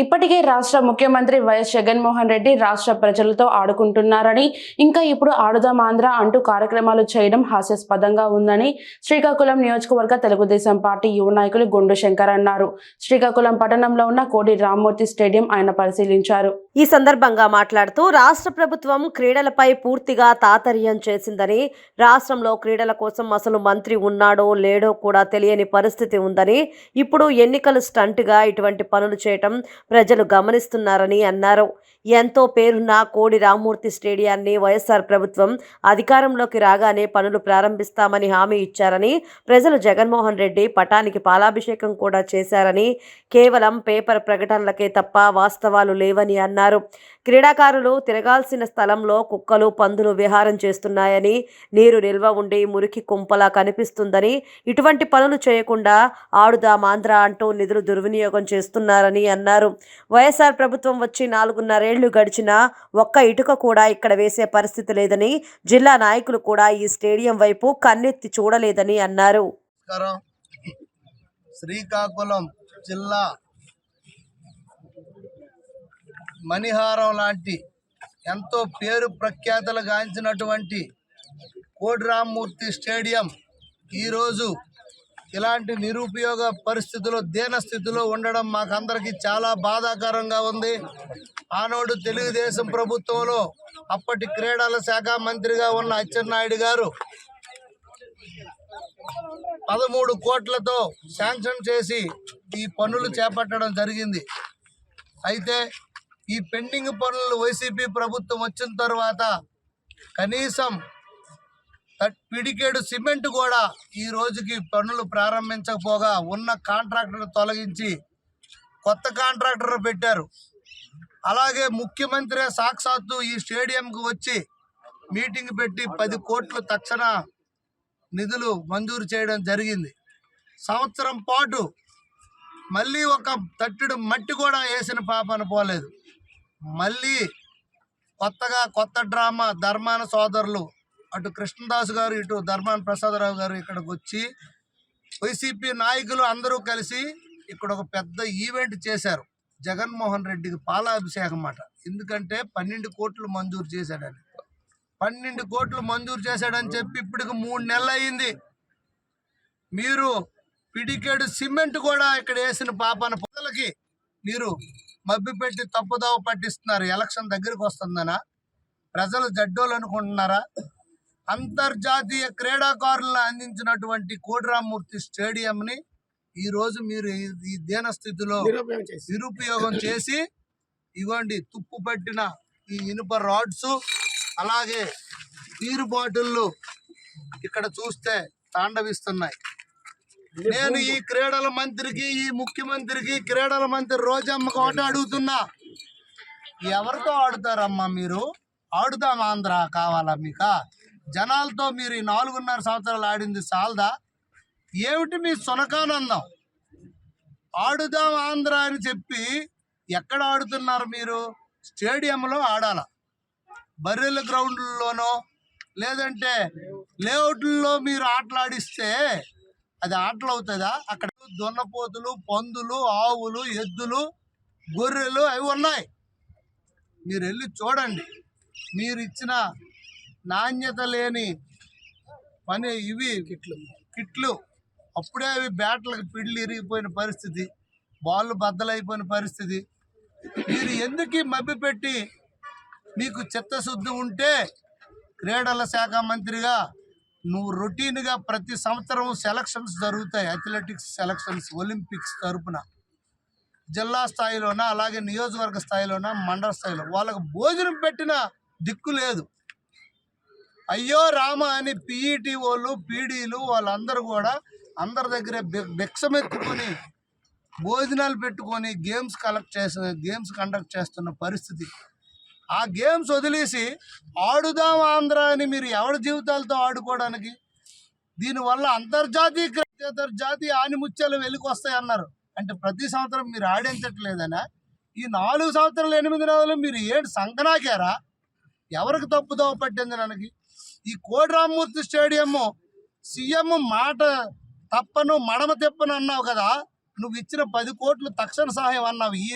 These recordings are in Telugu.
ఇప్పటికే రాష్ట్ర ముఖ్యమంత్రి వైఎస్ జగన్మోహన్ రెడ్డి రాష్ట్ర ప్రజలతో ఆడుకుంటున్నారని ఇంకా ఇప్పుడు ఆడుదాం ఆంధ్ర అంటూ కార్యక్రమాలు చేయడం హాస్యాస్పదంగా ఉందని శ్రీకాకుళం నియోజకవర్గ తెలుగుదేశం పార్టీ యువ నాయకులు గుండు శంకర్ అన్నారు. శ్రీకాకుళం పట్టణంలో ఉన్న కోడి రామ్మూర్తి స్టేడియం ఆయన పరిశీలించారు. ఈ సందర్భంగా మాట్లాడుతూ రాష్ట్ర ప్రభుత్వం క్రీడలపై పూర్తిగా తాతర్యం చేసిందని రాష్ట్రంలో క్రీడల కోసం అసలు మంత్రి ఉన్నాడో లేడో కూడా తెలియని పరిస్థితి ఉందని ఇప్పుడు ఎన్నికలు స్టంట్గా ఇటువంటి పనులు చేయటం ప్రజలు గమనిస్తున్నారని అన్నారు. ఎంతో పేరున్న కోడి రామ్మూర్తి స్టేడియాన్ని వైఎస్ఆర్ ప్రభుత్వం అధికారంలోకి రాగానే పనులు ప్రారంభిస్తామని హామీ ఇచ్చారని ప్రజలు జగన్మోహన్ రెడ్డి పటానికి పాలాభిషేకం కూడా చేశారని కేవలం పేపర్ ప్రకటనలకే తప్ప వాస్తవాలు లేవని అన్నారు. క్రీడాకారులు తిరగాల్సిన స్థలంలో కుక్కలు పందులు విహారం చేస్తున్నాయని నీరు నిల్వ ఉండి మురికి కుంపలా కనిపిస్తుందని ఇటువంటి పనులు చేయకుండా ఆడుదాం ఆంధ్ర అంటూ నిధులు దుర్వినియోగం చేస్తున్నారని అన్నారు. వైఎస్ఆర్ ప్రభుత్వం వచ్చి నాలుగున్నరేళ్ళు గడిచినా ఒక్క ఇటుక కూడా ఇక్కడ వేసే పరిస్థితి లేదని జిల్లా నాయకులు కూడా ఈ స్టేడియం వైపు కన్నెత్తి చూడలేదని అన్నారు. శ్రీకాకుళం జిల్లా మణిహారం లాంటి ఎంతో పేరు ప్రఖ్యాతలు గాంచినటువంటి కోడిరామ్మూర్తి స్టేడియం ఈరోజు ఇలాంటి నిరుపయోగ పరిస్థితిలో దీన స్థితిలో ఉండడం మాకందరికీ చాలా బాధాకరంగా ఉంది. ఆనాడు తెలుగుదేశం ప్రభుత్వంలో అప్పటి క్రీడల శాఖ మంత్రిగా ఉన్న అచ్చెన్నాయుడు గారు పదమూడు కోట్లతో శాంక్షన్ చేసి ఈ పనులు చేపట్టడం జరిగింది. అయితే ఈ పెండింగ్ పనులు వైసీపీ ప్రభుత్వం వచ్చిన తర్వాత కనీసం పిడికేడు సిమెంట్ కూడా ఈ రోజుకి పనులు ప్రారంభించకపోగా ఉన్న కాంట్రాక్టర్ తొలగించి కొత్త కాంట్రాక్టర్ పెట్టారు. అలాగే ముఖ్యమంత్రి సాక్షాత్తు ఈ స్టేడియంకు వచ్చి మీటింగ్ పెట్టి పది కోట్లు తక్షణ నిధులు మంజూరు చేయడం జరిగింది. సంవత్సరం పాటు మళ్ళీ ఒక తట్టుడు మట్టి కూడా వేసిన పాపన పోలేదు మళ్ళీ కొత్తగా కొత్త డ్రామా ధర్మాన సోదరులు అటు కృష్ణదాస్ గారు ఇటు ధర్మాన ప్రసాదరావు గారు ఇక్కడికి వచ్చి వైసీపీ నాయకులు అందరూ కలిసి ఇక్కడ ఒక పెద్ద ఈవెంట్ చేశారు. జగన్మోహన్ రెడ్డికి పాలాభిషేకం అన్నమాట ఎందుకంటే పన్నెండు కోట్లు మంజూరు చేశాడని. పన్నెండు కోట్లు మంజూరు చేశాడని చెప్పి ఇప్పటికి మూడు నెలలు అయింది. మీరు పిడికేడు సిమెంట్ కూడా ఇక్కడ వేసిన పాపన పొదలకి మీరు మభ్యపెట్టి తప్పుదావ పట్టిస్తున్నారు. ఎలక్షన్ దగ్గరికి వస్తుందనా? ప్రజలు జడ్డోలు అనుకుంటున్నారా? అంతర్జాతీయ క్రీడాకారులను అందించినటువంటి కోడిరామ్మూర్తి స్టేడియంని ఈ రోజు మీరు ఈ- ఈ దీన స్థితిలో నిరుపయోగం చేసి ఇవ్వండి తుప్పు పట్టిన ఈ ఇనుప రాడ్స్ అలాగే బీరు బాటిళ్ళు ఇక్కడ చూస్తే తాండవిస్తున్నాయి. నేను ఈ క్రీడల మంత్రికి ఈ ముఖ్యమంత్రికి క్రీడల మంత్రి రోజమ్మకు ఒకటి అడుగుతున్నా. ఎవరితో ఆడుతారమ్మా మీరు? ఆడుదాం ఆంధ్ర? కావాలా మీక? జనాలతో మీరు ఈ నాలుగున్నర సంవత్సరాలు ఆడింది చాలదా? ఏమిటి మీ సునకానందం? ఆడుదాం ఆంధ్ర అని చెప్పి ఎక్కడ ఆడుతున్నారు మీరు? స్టేడియంలో ఆడాల? బర్రెల గ్రౌండ్లలోనో లేదంటే లేఅవుట్లలో మీరు ఆటలాడిస్తే అది ఆటలు అవుతుందా? అక్కడ దున్నపోతులు పందులు ఆవులు ఎద్దులు గొర్రెలు అవి ఉన్నాయి. మీరు వెళ్ళి చూడండి. మీరు ఇచ్చిన నాణ్యత లేని పని ఇవి. కిట్లు. కిట్లు. అప్పుడే అవి బ్యాట్లకు పిడ్లు ఇరిగిపోయిన పరిస్థితి. బాల్ బద్దలైపోయిన పరిస్థితి. మీరు ఎందుకు మభ్యపెట్టి మీకు చిత్తశుద్ధి ఉంటే క్రీడల శాఖ మంత్రిగా నువ్వు రొటీన్గా ప్రతి సంవత్సరం సెలక్షన్స్ జరుగుతాయి. అథ్లెటిక్స్ సెలక్షన్స్ ఒలింపిక్స్ తరపున. జిల్లా స్థాయిలోన అలాగే నియోజకవర్గ స్థాయిలోన మండల స్థాయిలో. వాళ్ళకు భోజనం పెట్టిన దిక్కు లేదు. అయ్యో రామ అని పీఈటీ వాళ్ళు పీడీలు వాళ్ళందరూ కూడా అందరి దగ్గర భిక్షమెత్తుకొని భోజనాలు పెట్టుకొని గేమ్స్ కలెక్ట్ చేసిన గేమ్స్ కండక్ట్ చేస్తున్న పరిస్థితి. ఆ గేమ్స్ వదిలేసి ఆడుదాం ఆంధ్ర అని మీరు ఎవరి జీవితాలతో ఆడుకోవడానికి? దీనివల్ల అంతర్జాతీయ అంతర్జాతీయ ఆనిముత్యాలు వెలికి వస్తాయి అన్నారు అంటే ప్రతి సంవత్సరం మీరు ఆడించట్లేదనా? ఈ నాలుగు సంవత్సరాలు ఎనిమిది నెలలు మీరు ఏంటి సంకనాకారా? ఎవరికి తప్పుదోవ పట్టింది ನನకి ఈ కోడిరామూర్తి స్టేడియం సీఎం మాట తప్పను మడమ తెప్పను అన్నావు కదా? నువ్వు ఇచ్చిన పది కోట్లు తక్షణ సహాయం అన్నావు. ఈ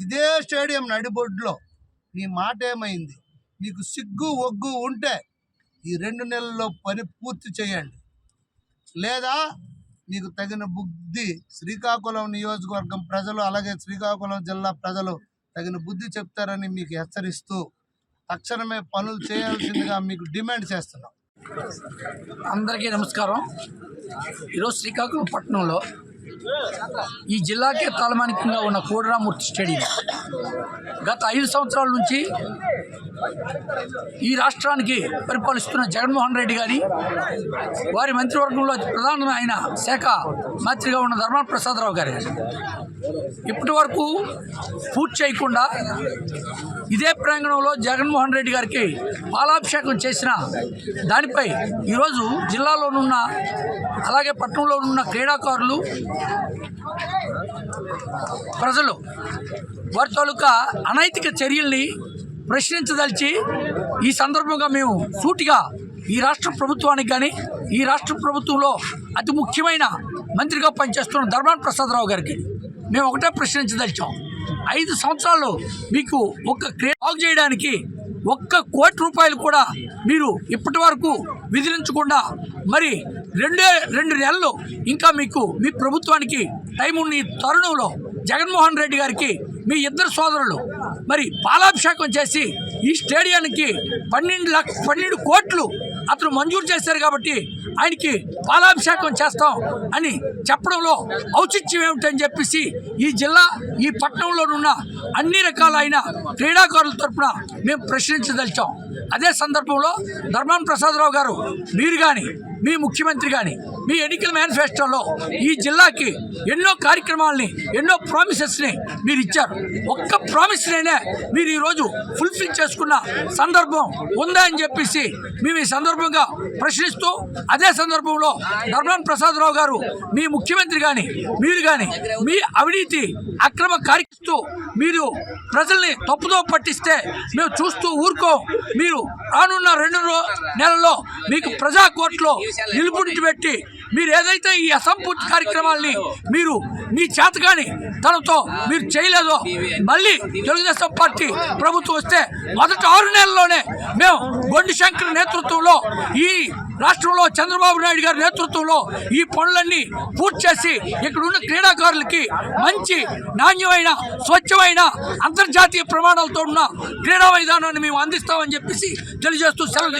ఇదే స్టేడియం నడిబొడ్లో. నీ మాట ఏమైంది? మీకు సిగ్గు ఒగ్గు ఉంటే ఈ రెండు నెలల్లో పని పూర్తి చేయండి. లేదా మీకు తగిన బుద్ధి శ్రీకాకుళం నియోజకవర్గం ప్రజలు అలాగే శ్రీకాకుళం జిల్లా ప్రజలు తగిన బుద్ధి చెప్తారని మీకు హెచ్చరిస్తూ తక్షణమే పనులు చేయాల్సిందిగా మీకు డిమాండ్ చేస్తున్నాం. అందరికీ నమస్కారం. ఈరోజు శ్రీకాకుళం పట్టణంలో ఈ జిల్లాకే తాళమానికంగా ఉన్న కోడిరామూర్తి స్టేడియం. గత ఐదు సంవత్సరాల నుంచి ఈ రాష్ట్రానికి పరిపాలిస్తున్న జగన్మోహన్ రెడ్డి గారి వారి మంత్రివర్గంలో అతి ప్రధానమైన శాఖ మంత్రిగా ఉన్న ధర్మాన ప్రసాదరావు గారి. ఇప్పటి వరకు పూర్తి చేయకుండా ఇదే ప్రాంగణంలో జగన్మోహన్ రెడ్డి గారికి పాలాభిషేకం చేసిన దానిపై ఈరోజు జిల్లాలోనున్న అలాగే పట్టణంలోనున్న క్రీడాకారులు ప్రజలు వారి తాలూకా అనైతిక చర్యల్ని ప్రశ్నించదలిచి ఈ సందర్భంగా మేము సూటిగా ఈ రాష్ట్ర ప్రభుత్వానికి కానీ ఈ రాష్ట్ర ప్రభుత్వంలో అతి ముఖ్యమైన మంత్రిగా పనిచేస్తున్న ధర్మాన ప్రసాదరావు గారికి మేము ఒకటే ప్రశ్నించదలిచాం. ఐదు సంవత్సరాలు మీకు ఒక క్రియ బాగు చేయడానికి ఒక్క కోటి రూపాయలు కూడా మీరు ఇప్పటి వరకు విధించకుండా మరి రెండే రెండు నెలలు ఇంకా మీకు మీ ప్రభుత్వానికి టైం ఉన్న ఈ తరుణంలో జగన్మోహన్ రెడ్డి గారికి మీ ఇద్దరు సోదరులు మరి పాలాభిషేకం చేసి ఈ స్టేడియానికి పన్నెండు లక్ష పన్నెండు కోట్లు అతను మంజూరు చేశారు కాబట్టి ఆయనకి పాలాభిషేకం చేస్తాం అని చెప్పడంలో ఔచిత్యం ఏమిటని చెప్పేసి ఈ జిల్లా ఈ పట్టణంలోనున్న అన్ని రకాలైన క్రీడాకారుల తరపున మేము ప్రశ్నించదలిచాం. అదే సందర్భంలో ధర్మాన ప్రసాదరావు గారు మీరు కానీ మీ ముఖ్యమంత్రి కానీ మీ ఎన్నికల మేనిఫెస్టోలో ఈ జిల్లాకి ఎన్నో కార్యక్రమాలని ఎన్నో ప్రామిసెస్ని మీరు ఇచ్చారు. ఒక్క ప్రామిస్నైనా మీరు ఈరోజు ఫుల్ఫిల్ చేసుకున్న సందర్భం ఉందా అని చెప్పేసి మేము ఈ సందర్భంగా ప్రశ్నిస్తూ అదే సందర్భంలో ధర్మాన ప్రసాదరావు గారు మీ ముఖ్యమంత్రి కానీ మీరు కానీ మీ అవినీతి అక్రమ కార్యస్తూ మీరు ప్రజల్ని తప్పుదో పట్టిస్తే మేము చూస్తూ ఊరుకో. మీరు రానున్న రెండు నెలల్లో మీకు ప్రజా కోర్టులో నిలుపునిటి పెట్టి మీరు ఏదైతే ఈ అసంపూర్తి కార్యక్రమాల్ని మీరు మీ చేతగాని తనతో మీరు చేయలేదో మళ్ళీ తెలుగుదేశం పార్టీ ప్రభుత్వం వస్తే మొదటి ఆరు నెలల్లోనే మేము గొండి శంకర్ నేతృత్వంలో ఈ రాష్ట్రంలో చంద్రబాబు నాయుడు గారి నేతృత్వంలో ఈ పనులన్నీ పూర్తి చేసి ఇక్కడ ఉన్న క్రీడాకారులకి మంచి నాణ్యమైన స్వచ్ఛమైన అంతర్జాతీయ ప్రమాణాలతో ఉన్న క్రీడా మైదానాన్ని మేము అందిస్తామని చెప్పేసి తెలియజేస్తూ సెలవు